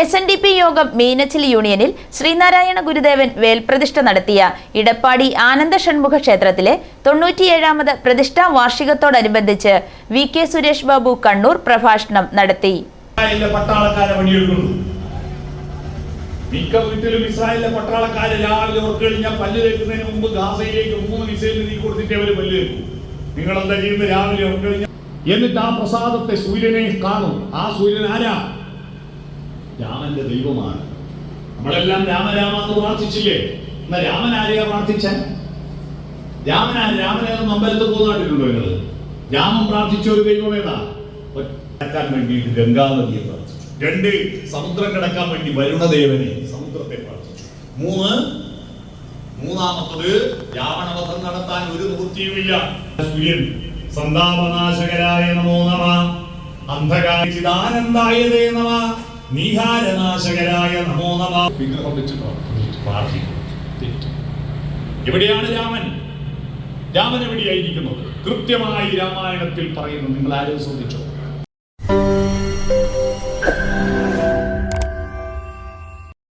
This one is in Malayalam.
എസ് എൻ ഡി പി യോഗം മീനച്ചിൽ യൂണിയനിൽ ശ്രീനാരായണ ഗുരുദേവൻ വേൽപ്രതിഷ്ഠ നടത്തിയ ഇടപ്പാടി ആനന്ദ ഷൺമുഖ ക്ഷേത്രത്തിലെ തൊണ്ണൂറ്റിയേഴാമത് പ്രതിഷ്ഠാ വാർഷികത്തോടനുബന്ധിച്ച് വി കെ സുരേഷ് ബാബു കണ്ണൂർ പ്രഭാഷണം നടത്തി. മിക്ക വീട്ടിലും ഇസ്രായേലിലെ പട്ടാളക്കാര് രാവിലെ ഉറക്കഴിഞ്ഞാൽ പല്ല് തേക്കുന്നതിന് മുമ്പ് ഗാസയിലേക്ക് മൂന്ന് മിസൈൽ നീ കൊടുത്തിട്ട് അവർ പല്ല് തേക്കും. നിങ്ങൾ എന്താ ചെയ്യുന്നത്? രാവിലെ ഉറക്കഴിഞ്ഞ എന്നിട്ട് ആ പ്രസാദത്തെ സൂര്യനെ കാണും. ആ സൂര്യൻ ആരാ? രാമന്റെ ദൈവമാണ്. നമ്മളെല്ലാം രാമരാമ എന്ന് പ്രാർത്ഥിച്ചില്ലേ? എന്നാ രാമൻ ആരെയാ പ്രാർത്ഥിച്ച? രാമനാ രാമനെ ഒന്ന് അമ്പലത്തിൽ പോകുന്നതായിട്ടുണ്ടോ നിങ്ങൾ? രാമൻ പ്രാർത്ഥിച്ച ഒരു ദൈവം ഏതാ? ഒറ്റക്കാൻ വേണ്ടിയിട്ട് ഗംഗാനദിയെ പ്രാർത്ഥിച്ചു. രണ്ട് സമുദ്രം കിടക്കാൻ വേണ്ടി വരുണദേവനെ സമുദ്രത്തെ പ്രാർത്ഥിച്ചു. മൂന്ന് മൂന്നാമത്തത് രാവണവധം നടത്താൻ ഒരു നിവൃത്തിയുമില്ല. സൂര്യൻ സന്താപനാശകരായ നമോ നമ. അന്ധകാരിതാനന്ദായതേ നമ. നീഹാരനാശകരായ നമോ നമ. വിഗ്രഹം വെച്ച് പ്രാർത്ഥിക്കും എവിടെയാണ് രാമൻ? രാമൻ എവിടെയായിരിക്കുന്നത്? കൃത്യമായി രാമായണത്തിൽ പറയുന്നു. നിങ്ങൾ ആരും ശ്രദ്ധിച്ചോ?